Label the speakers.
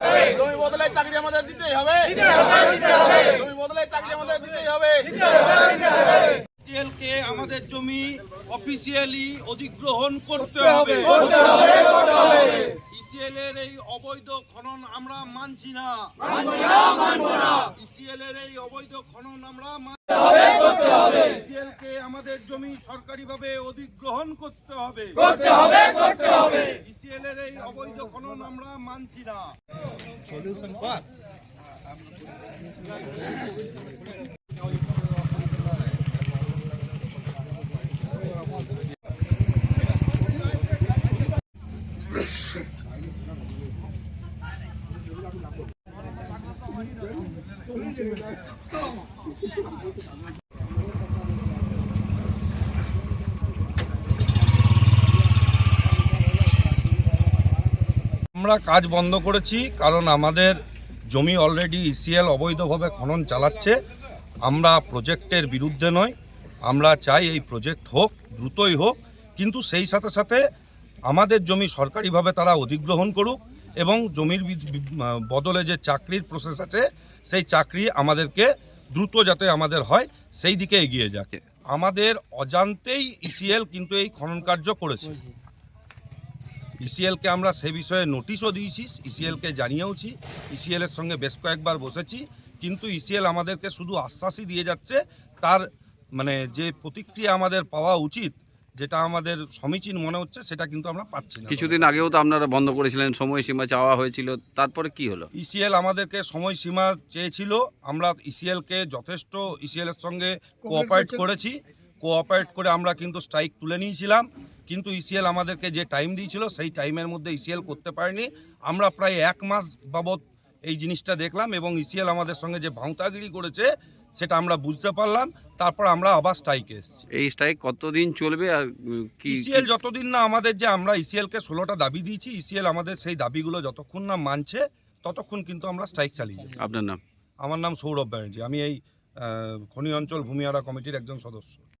Speaker 1: জমি বদলে চাকরি আমাদের দিতেই হবে। জমি বদলে চাকরি আমাদের দিতেই হবে।
Speaker 2: কে আমাদের জমি অফিসিয়ালি অধিগ্রহণ করতে হবে। ইসিএল এর এই অবৈধ খনন আমরা মানছি না। ইসিএল এর এই অবৈধ খনন আমরা ইসিএল কে আমাদের জমি সরকারিভাবে অধিগ্রহণ করতে হবে। ইসিএল মানছি না
Speaker 3: আমরা কাজ বন্ধ করেছি, কারণ আমাদের জমি অলরেডি ইসিএল অবৈধভাবে খনন চালাচ্ছে। আমরা প্রজেক্টের বিরুদ্ধে নয় আমরা চাই এই প্রজেক্ট হোক, দ্রুতই হোক, কিন্তু সেই সাথে সাথে আমাদের জমি সরকারিভাবে তারা অধিগ্রহণ করুক এবং জমির বদলে যে চাকরির প্রসেস আছে, সেই চাকরি আমাদেরকে দ্রুত যাতে আমাদের হয়, সেই দিকে এগিয়ে যাকে। আমাদের অজান্তেই ইসিএল কিন্তু এই খনন কার্য করেছে। ইসিএলকে আমরা সে বিষয়ে নোটিশও দিয়েছি ইসিএলকে জানিয়েওছি ইসিএলের সঙ্গে বেশ কয়েকবার বসেছি কিন্তু ইসিএল আমাদেরকে শুধু আশ্বাসই দিয়ে যাচ্ছে তার মানে যে প্রতিক্রিয়া আমাদের পাওয়া উচিত যেটা আমাদের সমীচীন মনে হচ্ছে সেটা কিন্তু আমরা পাচ্ছি না।
Speaker 4: কিছুদিন আগেও তো আপনারা বন্ধ করেছিলেন সময়সীমা চাওয়া হয়েছিল তারপরে কি হলো?
Speaker 3: ইসিএল আমাদেরকে সময়সীমা চেয়েছিল আমরা ইসিএলকে যথেষ্ট ইসিএলের সঙ্গে কোঅপারেট করেছি কোঅপারেট করে আমরা কিন্তু স্ট্রাইক তুলে নিয়েছিলাম। কিন্তু ইসিএল আমাদেরকে যে টাইম দিয়েছিল সেই টাইমের মধ্যে ইসিএল করতে পারেনি। আমরা প্রায় এক মাস বাবদ এই জিনিসটা দেখলাম এবং ইসিএল আমাদের সঙ্গে যে ভাঁওতাগিরি করেছে সেটা আমরা বুঝতে পারলাম। তারপর আমরা আবার স্ট্রাইকে এসেছি।
Speaker 4: এই স্ট্রাইক কতদিন চলবে আর কি
Speaker 3: ইসিএল যতদিন না আমাদের যে আমরা ইসিএলকে ষোলোটা দাবি দিয়েছি ইসিএল আমাদের সেই দাবিগুলো যতক্ষণ না মানছে ততক্ষণ কিন্তু আমরা স্ট্রাইক চালিয়ে যাব।
Speaker 4: আপনার নাম?
Speaker 3: আমার নাম সৌরভ ব্যানার্জি। আমি এই খনি অঞ্চল ভূমিহারা কমিটির একজন সদস্য।